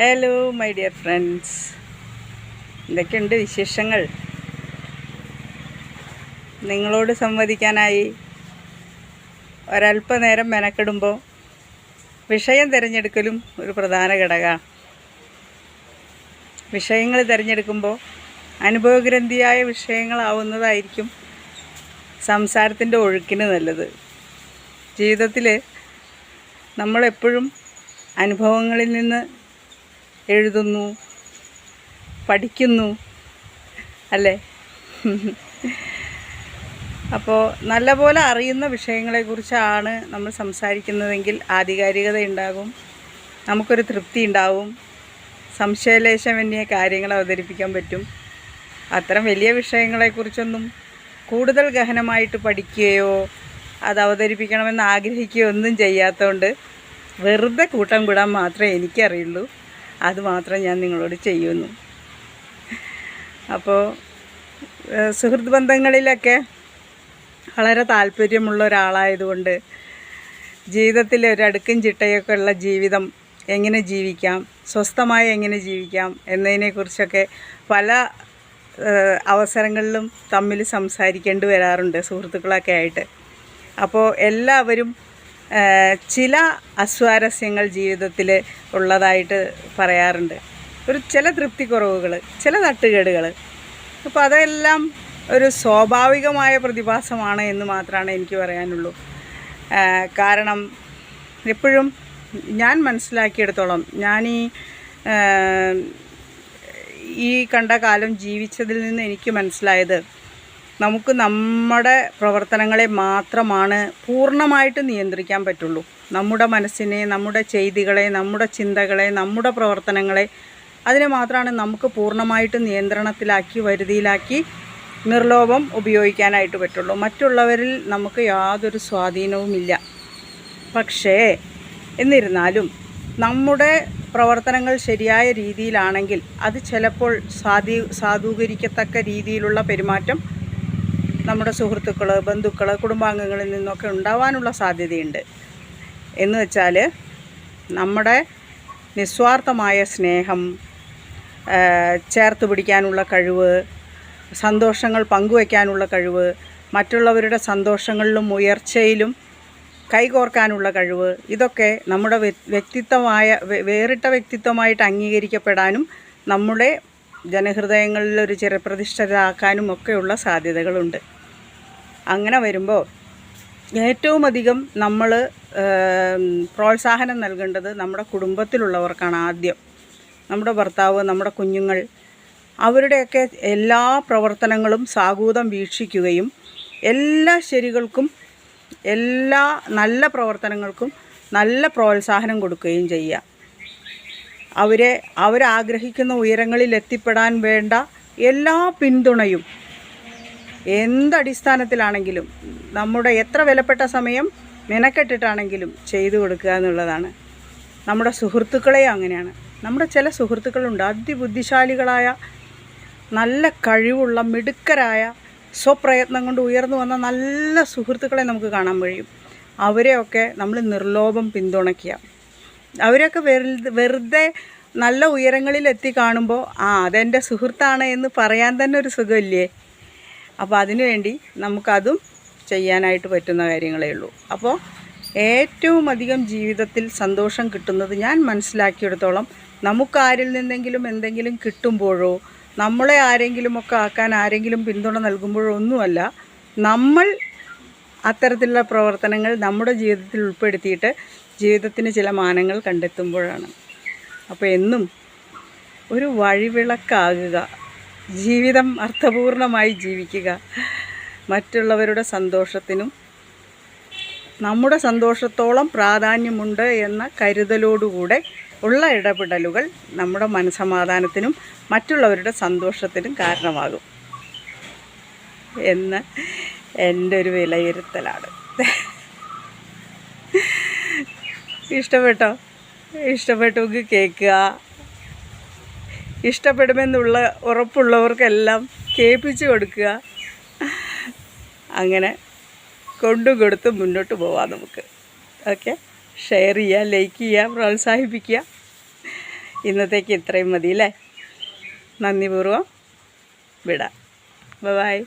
Hello my dear friends എന്തൊക്കെയുണ്ട് വിശേഷങ്ങൾ? നിങ്ങളോട് സംവദിക്കാനായി ഒരല്പനേരം മെനക്കെടുമ്പോൾ വിഷയം തിരഞ്ഞെടുക്കലും ഒരു പ്രധാന ഘടകമാണ്. വിഷയങ്ങൾ തിരഞ്ഞെടുക്കുമ്പോൾ അനുഭവഗ്രന്ഥിയായ വിഷയങ്ങളാവുന്നതായിരിക്കും സംസാരത്തിന്റെ ഒഴുക്കിന് നല്ലത്. ജീവിതത്തിൽ നമ്മളെപ്പോഴും അനുഭവങ്ങളിൽ നിന്ന് എഴുതുന്നു പഠിക്കുന്നു അല്ലേ? അപ്പോൾ നല്ലപോലെ അറിയുന്ന വിഷയങ്ങളെക്കുറിച്ചാണ് നമ്മൾ സംസാരിക്കുന്നതെങ്കിൽ ആധികാരികത ഉണ്ടാകും നമുക്കൊരു തൃപ്തി ഉണ്ടാവും സംശയലേശമന്യ കാര്യങ്ങൾ അവതരിപ്പിക്കാൻ പറ്റും. അത്തരം വലിയ വിഷയങ്ങളെക്കുറിച്ചൊന്നും കൂടുതൽ ഗഹനമായിട്ട് പഠിക്കുകയോ അത് അവതരിപ്പിക്കണമെന്ന് ആഗ്രഹിക്കുകയോ ഒന്നും ചെയ്യാത്തതുകൊണ്ട് വെറുതെ കൂട്ടം കൂടാൻ മാത്രമേ എനിക്കറിയുള്ളൂ. അത് മാത്രം ഞാൻ നിങ്ങളോട് ചെയ്യുന്നു. അപ്പോൾ സുഹൃത്ത് ബന്ധങ്ങളിലൊക്കെ വളരെ താല്പര്യമുള്ള ഒരാളായതുകൊണ്ട് ജീവിതത്തിൽ ഒരടുക്കും ചിട്ടയൊക്കെ ഉള്ള ജീവിതം എങ്ങനെ ജീവിക്കാം സ്വസ്ഥമായി എങ്ങനെ ജീവിക്കാം എന്നതിനെക്കുറിച്ചൊക്കെ പല അവസരങ്ങളിലും തമ്മിൽ സംസാരിക്കേണ്ടി വരാറുണ്ട് സുഹൃത്തുക്കളൊക്കെ ആയിട്ട്. അപ്പോൾ എല്ലാവരും ചില അസ്വാരസ്യങ്ങൾ ജീവിതത്തിൽ ഉള്ളതായിട്ട് പറയാറുണ്ട്. ഒരു ചില തൃപ്തിക്കുറവുകൾ ചില തട്ടുകേടുകൾ അപ്പോൾ അതെല്ലാം ഒരു സ്വാഭാവികമായ പ്രതിഭാസമാണ് എന്ന് മാത്രമാണ് എനിക്ക് പറയാനുള്ളൂ. കാരണം എപ്പോഴും ഞാൻ മനസ്സിലാക്കിയെടുത്തോളം ഈ ഈ കണ്ട കാലം ജീവിച്ചതിൽ നിന്ന് എനിക്ക് മനസ്സിലായത് നമുക്ക് നമ്മുടെ പ്രവർത്തനങ്ങളെ മാത്രമാണ് പൂർണമായിട്ട് നിയന്ത്രിക്കാൻ പറ്റുള്ളൂ. നമ്മുടെ മനസ്സിനെ നമ്മുടെ ചെയ്തികളെ നമ്മുടെ ചിന്തകളെ നമ്മുടെ പ്രവർത്തനങ്ങളെ അതിനെ മാത്രമാണ് നമുക്ക് പൂർണമായിട്ട് നിയന്ത്രണത്തിലാക്കി വരുതിയിലാക്കി നിർലോഭം ഉപയോഗിക്കാനായിട്ട് പറ്റുള്ളൂ. മറ്റുള്ളവരിൽ നമുക്ക് യാതൊരു സ്വാധീനവുമില്ല പക്ഷേ എന്നിരുന്നാലും നമ്മുടെ പ്രവർത്തനങ്ങൾ ശരിയായ രീതിയിലാണെങ്കിൽ അത് ചിലപ്പോൾ സാധീ സാധൂകരിക്കത്തക്ക രീതിയിലുള്ള പെരുമാറ്റം നമ്മുടെ സുഹൃത്തുക്കൾ ബന്ധുക്കൾ കുടുംബാംഗങ്ങളിൽ നിന്നൊക്കെ ഉണ്ടാവാനുള്ള സാധ്യതയുണ്ട്. എന്ന് വെച്ചാൽ നമ്മുടെ നിസ്വാർത്ഥമായ സ്നേഹം ചേർത്ത് പിടിക്കാനുള്ള കഴിവ് സന്തോഷങ്ങൾ പങ്കുവയ്ക്കാനുള്ള കഴിവ് മറ്റുള്ളവരുടെ സന്തോഷങ്ങളിലും ഉയർച്ചയിലും കൈകോർക്കാനുള്ള കഴിവ് ഇതൊക്കെ നമ്മുടെ വ്യക്തിത്വമായ വേറിട്ട വ്യക്തിത്വമായിട്ട് അംഗീകരിക്കപ്പെടാനും നമ്മുടെ ജനഹൃദയങ്ങളിൽ ഒരു ചിരപ്രതിഷ്ഠരാക്കാനും ഒക്കെയുള്ള സാധ്യതകളുണ്ട്. അങ്ങനെ വരുമ്പോൾ ഏറ്റവും അധികം നമ്മൾ പ്രോത്സാഹനം നൽകേണ്ടത് നമ്മുടെ കുടുംബത്തിലുള്ളവർക്കാണ് ആദ്യം. നമ്മുടെ ഭർത്താവ് നമ്മുടെ കുഞ്ഞുങ്ങൾ അവരുടെയൊക്കെ എല്ലാ പ്രവർത്തനങ്ങളും സാഗൂതം വീക്ഷിക്കുകയും എല്ലാ ശരികൾക്കും എല്ലാ നല്ല പ്രവർത്തനങ്ങൾക്കും നല്ല പ്രോത്സാഹനം കൊടുക്കുകയും ചെയ്യുക. അവരെ അവരാഗ്രഹിക്കുന്ന ഉയരങ്ങളിൽ എത്തിപ്പെടാൻ വേണ്ട എല്ലാ പിന്തുണയും എന്തടിസ്ഥാനത്തിലാണെങ്കിലും നമ്മുടെ എത്ര വിലപ്പെട്ട സമയം മെനക്കെട്ടിട്ടാണെങ്കിലും ചെയ്തു കൊടുക്കുക എന്നുള്ളതാണ്. നമ്മുടെ സുഹൃത്തുക്കളെയും അങ്ങനെയാണ്. നമ്മുടെ ചില സുഹൃത്തുക്കളുണ്ട്. അതിബുദ്ധിശാലികളായ നല്ല കഴിവുള്ള മിടുക്കരായ സ്വപ്രയത്നം കൊണ്ട് ഉയർന്നു വന്ന നല്ല സുഹൃത്തുക്കളെ നമുക്ക് കാണാൻ കഴിയും. അവരെയൊക്കെ നമ്മൾ നിർലോഭം പിന്തുണയ്ക്കുക. അവരൊക്കെ വെറുതെ വെറുതെ നല്ല ഉയരങ്ങളിൽ എത്തി കാണുമ്പോൾ ആ അതെന്റെ സുഹൃത്താണ് എന്ന് പറയാൻ തന്നെ ഒരു സുഖമില്ലേ? അപ്പോൾ അതിനുവേണ്ടി നമുക്കതും ചെയ്യാനായിട്ട് പറ്റുന്ന കാര്യങ്ങളേ ഉള്ളൂ. അപ്പോൾ ഏറ്റവും അധികം ജീവിതത്തിൽ സന്തോഷം കിട്ടുന്നത് ഞാൻ മനസ്സിലാക്കിയെടുത്തോളം നമുക്കാരിൽ നിന്നെങ്കിലും എന്തെങ്കിലും കിട്ടുമ്പോഴോ നമ്മളെ ആരെങ്കിലുമൊക്കെ ആക്കാൻ ആരെങ്കിലും പിന്തുണ നൽകുമ്പോഴോ ഒന്നുമല്ല നമ്മൾ അത്തരത്തിലുള്ള പ്രവർത്തനങ്ങൾ നമ്മുടെ ജീവിതത്തിൽ ഉൾപ്പെടുത്തിയിട്ട് ജീവിതത്തിന് ചില മാനങ്ങൾ കണ്ടെത്തുമ്പോഴാണ്. അപ്പോൾ എന്നും ഒരു വഴിവിളക്കാകുക. ജീവിതം അർത്ഥപൂർണമായി ജീവിക്കുക. മറ്റുള്ളവരുടെ സന്തോഷത്തിനും നമ്മുടെ സന്തോഷത്തോളം പ്രാധാന്യമുണ്ട് എന്ന കരുതലോടുകൂടെ ഉള്ള ഇടപെടലുകൾ നമ്മുടെ മനസമാധാനത്തിനും മറ്റുള്ളവരുടെ സന്തോഷത്തിനും കാരണമാകും. എന്ന് എന്റെ ഒരു വിലയിരുത്തലാണ്. ഇഷ്ടപ്പെട്ടോ? ഇഷ്ടപ്പെട്ടെങ്കിൽ കേൾക്കുക. ഇഷ്ടപ്പെടുമെന്നുള്ള ഉറപ്പുള്ളവർക്കെല്ലാം കേൾപ്പിച്ചു കൊടുക്കുക. അങ്ങനെ കൊണ്ടു കൊടുത്ത് മുന്നോട്ട് പോവാം നമുക്ക്. ഓക്കെ? ഷെയർ ചെയ്യുക ലൈക്ക് ചെയ്യുക പ്രോത്സാഹിപ്പിക്കുക. ഇന്നത്തേക്ക് ഇത്രയും മതി അല്ലേ? നന്ദിപൂർവം വിടാം. ബൈ.